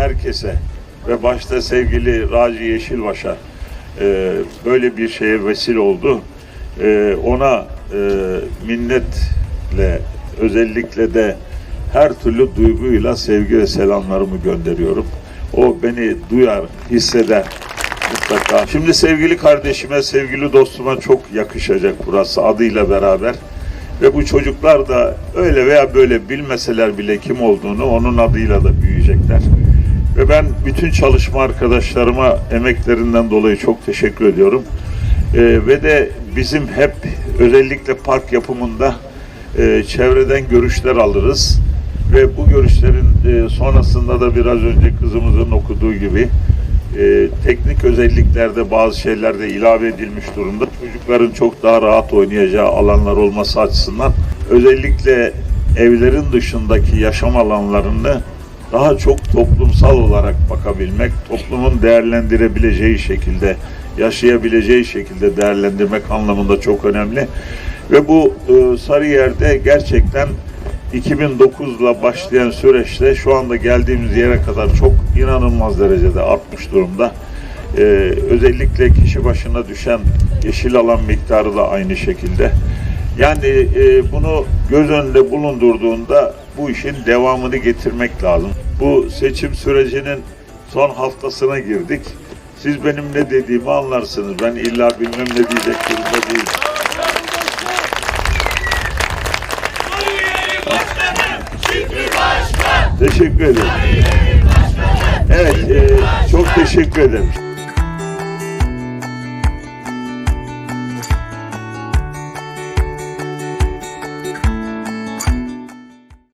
herkese ve başta sevgili Raci Yeşilbaş'a e, böyle bir şeye vesile oldu. E, ona e, minnetle özellikle de her türlü duyguyla sevgi ve selamlarımı gönderiyorum. O beni duyar, hisseder mutlaka. Şimdi sevgili kardeşime, sevgili dostuma çok yakışacak burası adıyla beraber. Ve bu çocuklar da öyle veya böyle bilmeseler bile kim olduğunu onun adıyla da büyüyecekler. Ve ben bütün çalışma arkadaşlarıma emeklerinden dolayı çok teşekkür ediyorum. Ee, ve de bizim hep özellikle park yapımında e, çevreden görüşler alırız. Ve bu görüşlerin e, sonrasında da biraz önce kızımızın okuduğu gibi e, teknik özelliklerde bazı şeyler de ilave edilmiş durumda. Çocukların çok daha rahat oynayacağı alanlar olması açısından özellikle evlerin dışındaki yaşam alanlarını daha çok toplumsal olarak bakabilmek, toplumun değerlendirebileceği şekilde, yaşayabileceği şekilde değerlendirmek anlamında çok önemli. Ve bu e, Sarıyer'de gerçekten 2009'la başlayan süreçte şu anda geldiğimiz yere kadar çok inanılmaz derecede artmış durumda. Ee, özellikle kişi başına düşen yeşil alan miktarı da aynı şekilde. Yani e, bunu göz önünde bulundurduğunda bu işin devamını getirmek lazım. Bu seçim sürecinin son haftasına girdik. Siz benim ne dediğimi anlarsınız. Ben illa bilmem ne diyecek durumda değilim. Teşekkür ederim. Evet, e, çok teşekkür ederim.